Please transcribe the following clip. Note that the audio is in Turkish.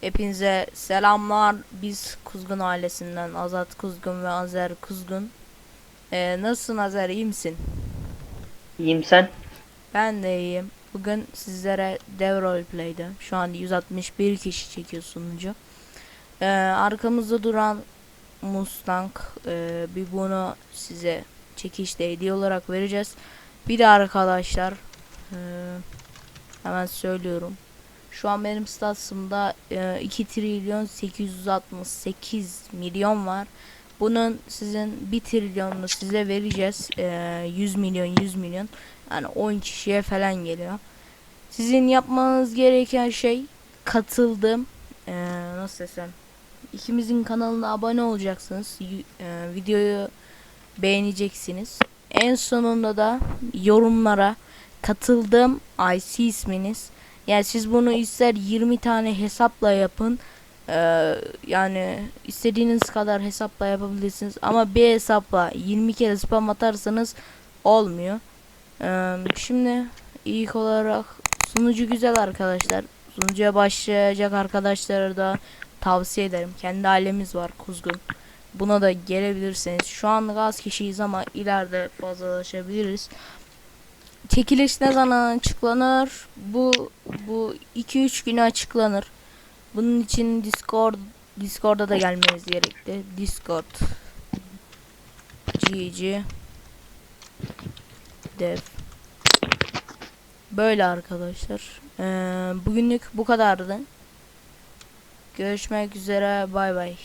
Hepinize selamlar. Biz Kuzgun ailesinden Azat Kuzgun ve Azer Kuzgun. Ee, nasılsın Azer iyi misin? İyiyim sen. Ben de iyiyim. Bugün sizlere Dev Roleplay'de şu an 161 kişi çekiyor sunucu. Ee, arkamızda duran Mustang ee, bir bunu size çekişte hediye olarak vereceğiz. Bir de arkadaşlar ee, hemen söylüyorum. Şu an benim statsımda e, 2 trilyon 868 milyon var. Bunun sizin 1 trilyonunu size vereceğiz. E, 100 milyon 100 milyon. Yani 10 kişiye falan geliyor. Sizin yapmanız gereken şey katıldım. E, nasıl desem. İkimizin kanalına abone olacaksınız. E, videoyu beğeneceksiniz. En sonunda da yorumlara katıldım IC isminiz. Yani siz bunu ister 20 tane hesapla yapın. Ee, yani istediğiniz kadar hesapla yapabilirsiniz. Ama bir hesapla 20 kere spam atarsanız olmuyor. Ee, şimdi ilk olarak sunucu güzel arkadaşlar. Sunucuya başlayacak arkadaşlara da tavsiye ederim. Kendi ailemiz var Kuzgun. Buna da gelebilirsiniz. Şu anlık az kişiyiz ama ileride fazlalaşabiliriz. Çekiliş ne zaman açıklanır? Bu bu 2-3 güne açıklanır. Bunun için Discord Discord'a da gelmeniz gerekli. Discord GG Dev Böyle arkadaşlar. Ee, bugünlük bu kadardı. Görüşmek üzere. Bay bay.